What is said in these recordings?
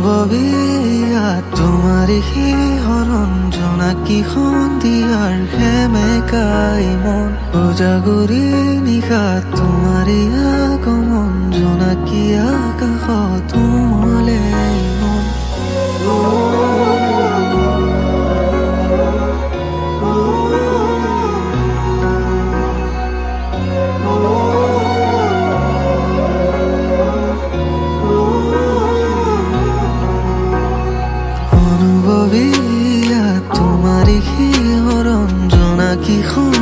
অনুভৱী তোমাৰে শিহৰণ কি সন্ধিয়াৰ সেমেকাই মন? উজাগৰি নিশা তোমাৰ আগমন জোনাকী আকাশ তুমলে জোনাকী সন্ধিয়াৰ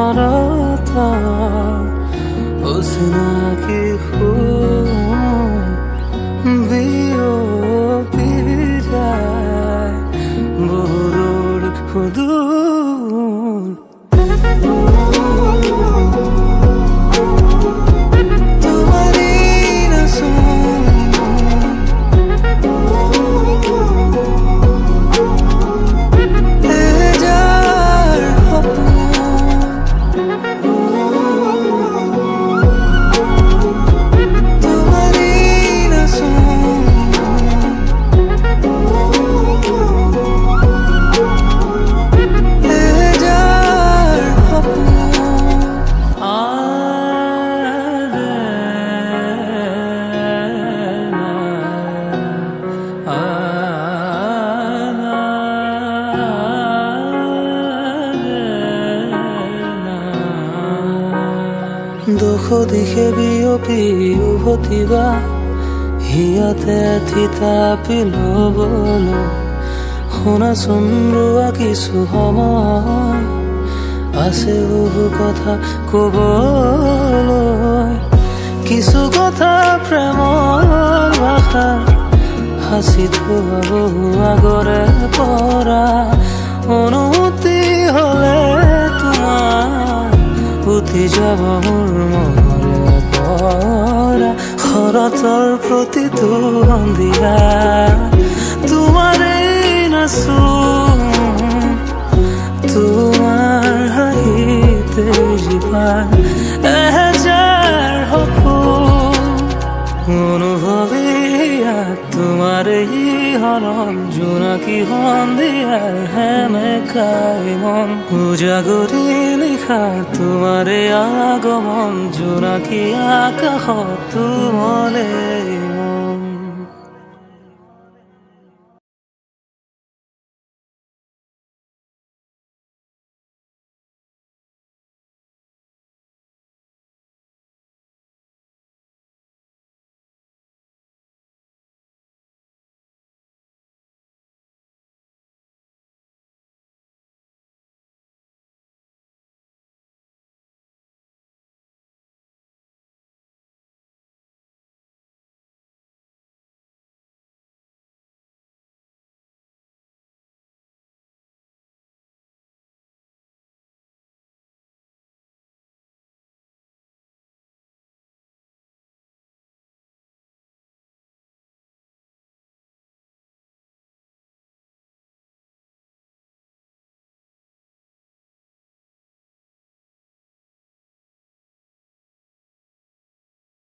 হঠাৎ অচিনাকি বিয়পি দুখ দিশে বিয়পি উভতিবা হিয়াতে থিতাপি ল'বলৈ শুনাচোন ৰোৱা কিছু সময় আছে বহু কথা ক'বলৈ কিছু কথা প্ৰেমৰ ভাষা সাঁচি থোৱা বহু আগৰে পৰা। উঠি যাব মোৰ মনৰে পৰা শৰতৰ প্ৰতিটো সন্ধিয়া তোমাৰে নাচোন তোমাৰ হাঁহিতে জীপাল এহেজাৰ সপোন অনুভৱী তোমাৰ হৰণ জোনাকী সন্ধিয়াৰ সেমেকাই মন। উজাগৰি নিশাৰ তোমারে আগমন জোনাকি আকাশ তুমলে মন?